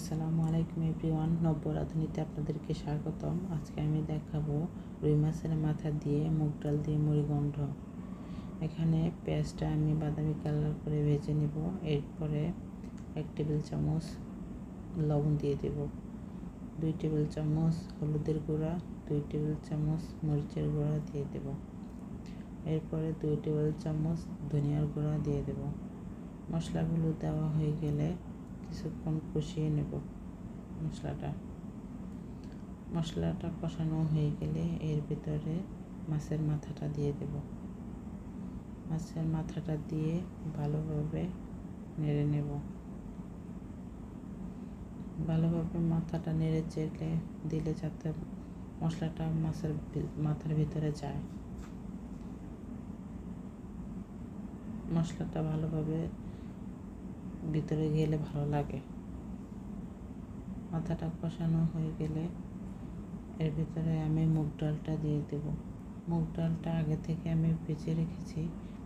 আসসালামু আলাইকুম এভরিওয়ান। নব্য রাঁধুনিতে আপনাদেরকে স্বাগতম। আজকে আমি দেখাবো রুই মাছের মাথা দিয়ে মুগ ডাল দিয়ে মুড়িগণ্ড এখানে পেঁয়াজটা আমি বাদামি কালার করে ভেজে নিব। এরপরে এক টেবিল চামচ লবণ দিয়ে দেব। দুই টেবিল চামচ হলুদের গুঁড়া, দুই টেবিল চামচ মরিচের গুঁড়া দিয়ে দেব। এরপরে দুই টেবিল চামচ ধনিয়ার গুঁড়া দিয়ে দেব। মশলাগুলো দেওয়া হয়ে গেলে কিছুক্ষণ কষিয়ে নেব মশলাটা। মশলাটা কষানো হয়ে গেলে এর ভিতরে মাছের মাথাটা দিয়ে দেব। মাছের মাথাটা দিয়ে ভালোভাবে নেড়ে নেব। ভালোভাবে মাথাটা নেড়ে চেড়ে দিলে যাতে মশলাটা মাছের মাথার ভিতরে যায়। মশলাটা ভালোভাবে ভিতরে গেলে ভালো লাগে। মাথাটা কষানো হয়ে গেলে এর ভিতরে আমি মুগ ডালটা দিয়ে দেব। মুগ ডালটা আগে থেকে আমি ভেজে রেখেছি।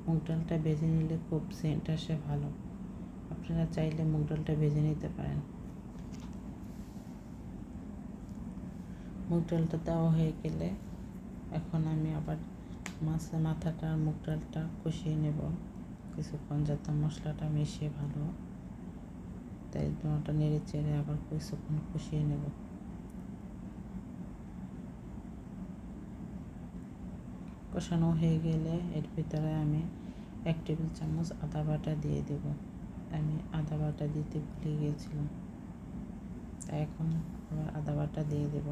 মুগ ডালটা ভেজে নিলে খুব সেন্ট আসে ভালো। আপনারা চাইলে মুগ ডালটা ভেজে নিতে পারেন। মুগ ডালটা দেওয়া হয়ে গেলে এখন আমি আবার মাছের মাথাটা আর মুগ ডালটা কষিয়ে নেব। কিছুক্ষণ যাতে মশলাটা মিশিয়ে ভালো। তাই দুটা নেড়ে চেড়ে আবার কিছুক্ষণ কষিয়ে নেব। কষানো হয়ে গেলে এর ভিতরে আমি এক টেবিল চামচ আদা বাটা দিয়ে দেব। আমি আদা বাটা দিতে ভুলে গিয়েছিলাম, তাই এখন আবার আদা বাটা দিয়ে দেব।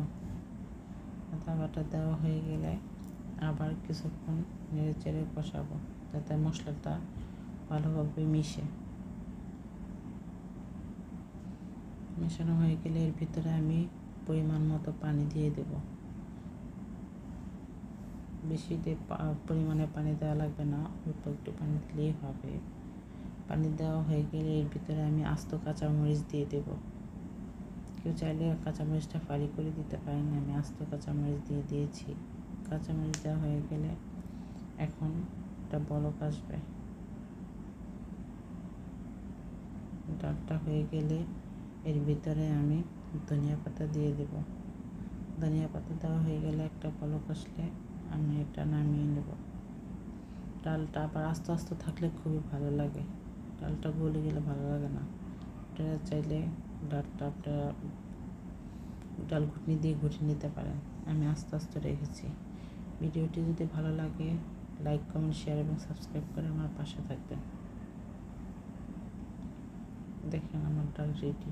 আদা বাটা দেওয়া হয়ে গেলে আবার কিছুক্ষণ নেড়ে চেড়ে কষাবো, যাতে মশলাটা ভালোভাবে মিশে। মেশানো হয়ে গেলে এর ভিতরে আমি পরিমাণ মতো পানি দিয়ে দেব। বেশি পরিমাণে পানি দেওয়া লাগবে না, অল্প একটু পানি দিলেই হবে। পানি দেওয়া হয়ে গেলে এর ভিতরে আমি আস্ত কাঁচামরিচ দিয়ে দেব। কেউ চাইলে কাঁচামরিচটা ফালি করে দিতে পারেন, আমি আস্ত কাঁচামরিচ দিয়ে দিয়েছি। কাঁচামরিচ দেওয়া হয়ে গেলে এখন একটা বলক আসবে। ডালটা হয়ে গেলে এর ভিতরে আমি ধনিয়া পাতা দিয়ে দেব। ধনিয়া পাতা দেওয়া হয়ে গেলে একটা পলক আসলে আমি এটা নামিয়ে নেব। ডালটা আবার আস্তে আস্তে থাকলে খুবই ভালো লাগে। ডালটা গলে গেলে ভালো লাগে না। আপনারা চাইলে ডালটা আপনারা ডাল ঘুটনি দিয়ে ঘুটে নিতে পারেন। আমি আস্তে আস্তে রেখেছি। ভিডিওটি যদি ভালো লাগে, লাইক, কমেন্ট, শেয়ার এবং সাবস্ক্রাইব করে আমার পাশে থাকবেন। দেখেন আমার ডাল রেডি।